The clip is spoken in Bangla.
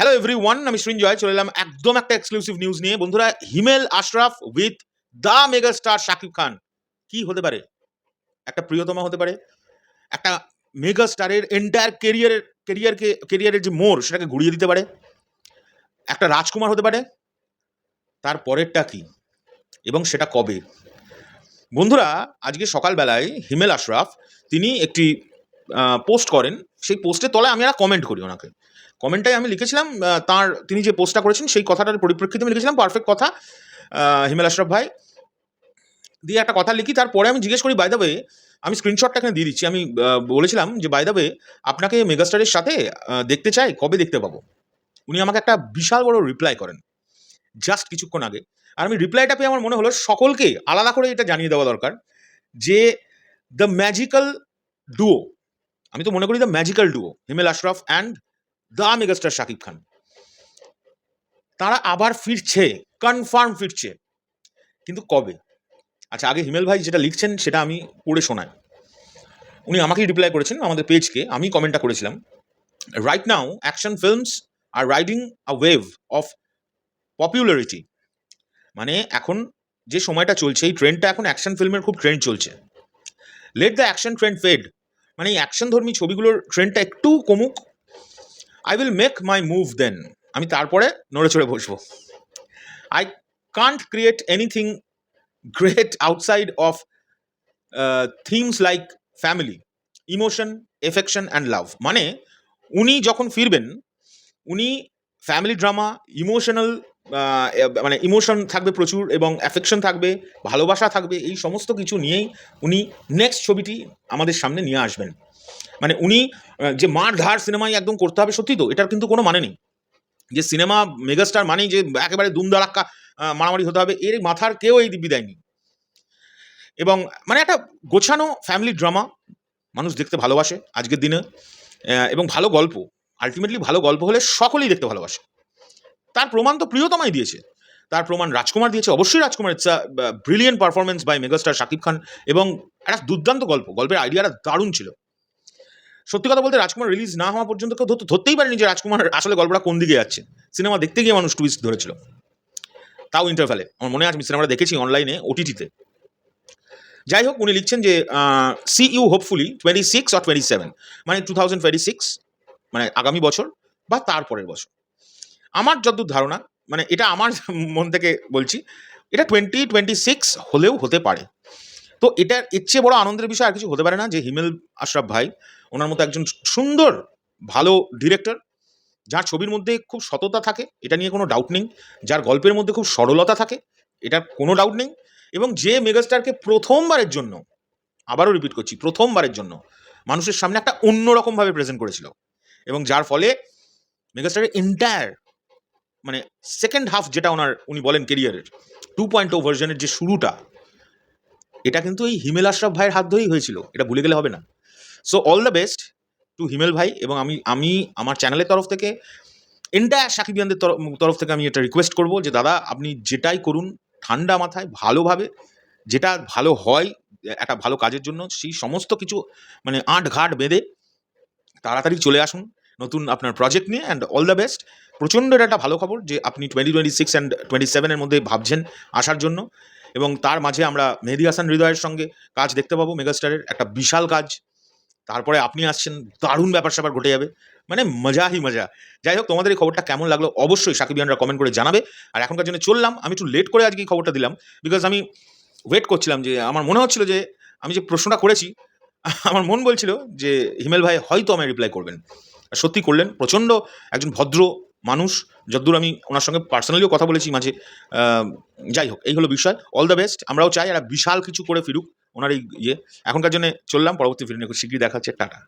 হ্যালো এভরি ওয়ান আমি সৃঞ্জয়, চলে এলাম একদম একটা এক্সক্লুসিভ নিউজ নিয়ে। বন্ধুরা, Himel Ashraf with the mega star Shakib Khan. কি হতে পারে? একটা প্রিয়তমা হতে পারে। একটা মেগা স্টারের এন্টায়ার কেরিয়ারের কেরিয়ারকে কেরিয়ারের যে মোড়, সেটাকে ঘুরিয়ে দিতে পারে। একটা রাজকুমার হতে পারে। তার পরেরটা কি? এবং সেটা কবে? বন্ধুরা, আজকে সকালবেলায় হিমেল আশরাফ, তিনি একটি পোস্ট করেন। সেই পোস্টের তলায় আমি একটা কমেন্ট করি ওনাকে। কমেন্টটাই আমি লিখেছিলাম তার, তিনি যে পোস্টটা করেছেন সেই কথাটার পরিপ্রেক্ষিতে আমি লিখেছিলাম, পারফেক্ট কথা হিমেল আশরাফ ভাই। দিয়ে একটা কথা লিখি, তারপরে আমি জিজ্ঞেস করি বাই দ্য আমি স্ক্রিনশটটা এখানে দিয়ে দিচ্ছি। আমি বলেছিলাম যে বাই দ্য আপনাকে মেগাস্টারের সাথে দেখতে চাই, কবে দেখতে পাবো? উনি আমাকে একটা বিশাল বড় রিপ্লাই করেন জাস্ট কিছুক্ষণ আগে। আর আমি রিপ্লাইটা পেয়ে আমার মনে হলো, সকলকে আলাদা করে এটা জানিয়ে দেওয়া দরকার যে দ্য ম্যাজিক্যাল ডুও আমি তো মনে করি the magical duo Himel Ashraf and the megastar Shakib Khan তারা আবার ফিরছে কনফার্ম ফিরছে। কিন্তু কবে? আচ্ছা আগে হিমেল ভাই যেটা লিখছেন সেটা আমি পড়ে শোনাই। উনি আমাকেই রিপ্লাই করেছেন আমাদের পেজকে আমি কমেন্টটা করেছিলাম। Right now action films are riding a wave of popularity মানে এখন যে সময়টা চলছে, এই ট্রেন্ডটা এখন অ্যাকশন ফিল্মের খুব ট্রেন্ড চলছে। Let the action trend fade মানে এই অ্যাকশন ধর্মী ছবিগুলোর ট্রেন্ডটা একটু কমুক I will make my move then আমি তারপরে নড়ে চড়ে বসবো। I can't create anything great outside of themes like family emotion affection and love মানে উনি যখন ফিরবেন, উনি ফ্যামিলি ড্রামা ইমোশনাল মানে ইমোশন থাকবে প্রচুর এবং অ্যাফেকশন থাকবে, ভালোবাসা থাকবে, এই সমস্ত কিছু নিয়েই উনি নেক্সট ছবিটি আমাদের সামনে নিয়ে আসবেন। মানে উনি যে মার ধার সিনেমাই একদম করতে হবে সত্যি তো, এটার কিন্তু কোনো মানে নেই। যে সিনেমা মেগাস্টার মানেই যে একেবারে দুমদারাক্কা মারামারি হতে হবে, এর মাথার কেউ এই দিব্যি দেয়নি। এবং মানে একটা গোছানো ফ্যামিলি ড্রামা মানুষ দেখতে ভালোবাসে আজকের দিনে এবং ভালো গল্প আলটিমেটলি ভালো গল্প হলে সকলেই দেখতে ভালোবাসে। তার প্রমাণ তো প্রিয়তমাই দিয়েছে। তার প্রমাণ রাজকুমার দিয়েছে, অবশ্যই Rajkumar it's brilliant performance by megastar Shakib Khan, এবং একটা দুর্দান্ত গল্প, গল্পের আইডিয়াটা দারুণ ছিল। সত্যি কথা বলতে রাজকুমার রিলিজ না হওয়া পর্যন্ত কেউ ধরতে- ধরতেই পারেনি যে রাজকুমার আসলে গল্পটা কোন দিকে যাচ্ছে। সিনেমা দেখতে গিয়ে মানুষ টুইস্ট ধরেছিল। তাও ইন্টারভ্যালে আমার মনে আছে আমি সিনেমাটা দেখেছি অনলাইনে ওটিটিতে যাই হোক, উনি লিখছেন যে see you hopefully twenty six R twenty seven মানে টু থাউজেন্ড টোয়েন্টি সিক্স মানে আগামী বছর বা তারপরের বছর। আমার যতদূর ধারণা মানে এটা আমার মন থেকে বলছি, এটা টোয়েন্টি টোয়েন্টি সিক্স হলেও হতে পারে। তো এটার এর চেয়ে বড় আনন্দের বিষয় আর কিছু হতে পারে না যে হিমেল আশরাফ ভাই, ওনার মতো একজন সুন্দর, ভালো ডিরেক্টর যার ছবির মধ্যে খুব সততা থাকে, এটা নিয়ে কোনো ডাউট নেই। যার গল্পের মধ্যে খুব সরলতা থাকে, এটার কোনো ডাউট নেই। এবং যে মেগাস্টারকে প্রথমবারের জন্য, আবারও রিপিট করছি, প্রথমবারের জন্য, মানুষের সামনে একটা অন্যরকমভাবে প্রেজেন্ট করেছিল। এবং যার ফলে মেগাস্টারের এন্টায়ার মানে সেকেন্ড হাফ যেটা ওনার, উনি বলেন কেরিয়ারের টু পয়েন্ট ও ভার্জনের যে শুরুটা এটা কিন্তু এই হিমেল আশরাফ ভাইয়ের হাত ধরেই হয়েছিল, এটা ভুলে গেলে হবে না। So all the best to Himel ভাই এবং আমি আমি আমার চ্যানেলের তরফ থেকে এন্টায়ার সাকিবিয়ানদের তরফ থেকে আমি এটা রিকোয়েস্ট করব যে, দাদা, আপনি যেটাই করুন ঠান্ডা মাথায় ভালোভাবে, যেটা ভালো হয়, একটা ভালো কাজের জন্য, সেই সমস্ত কিছু মানে আট ঘাট বেঁধে তাড়াতাড়ি চলে আসুন, নতুন আপনার প্রজেক্ট নিয়ে অ্যান্ড অল দ্য বেস্ট প্রচণ্ড এটা একটা ভালো খবর যে, আপনি twenty twenty six and twenty সেভেনের মধ্যে ভাবছেন আসার জন্য। এবং তার মাঝে আমরা মেহেদি হাসান হৃদয়ের সঙ্গে কাজ দেখতে পাবো, মেগাস্টারের একটা বিশাল কাজ। তারপরে আপনি আসছেন, দারুণ ব্যাপার স্যাপার ঘটে যাবে। মানে মজাই মজা। যাই হোক, তোমাদের এই খবরটা কেমন লাগল অবশ্যই সাকিবিয়ানরা কমেন্ট করে জানাবে। আর এখনকার জন্য চললাম, আমি একটু লেট করে আজকে এই খবরটা দিলাম বিকজ আমি ওয়েট করছিলাম যে আমার মনে হচ্ছিল যে আমি যে প্রশ্নটা করেছি, আমার মন বলছিল যে হিমেল ভাই হয়তো আমায় রিপ্লাই করবেন। আর সত্যি করলেন, প্রচণ্ড একজন ভদ্র মানুষ যতদূর আমি ওনার সঙ্গে পার্সোনালিও কথা বলেছি মাঝে যাই হোক, এই হলো বিষয়। অল দ্য বেস্ট আমরাও চাই একটা বিশাল কিছু করে ফিরুক, ওনার এই ইয়ে। এখনকার জন্য চললাম, পরবর্তী ফিরে খুব শীঘ্রই দেখা হচ্ছে, টাটা।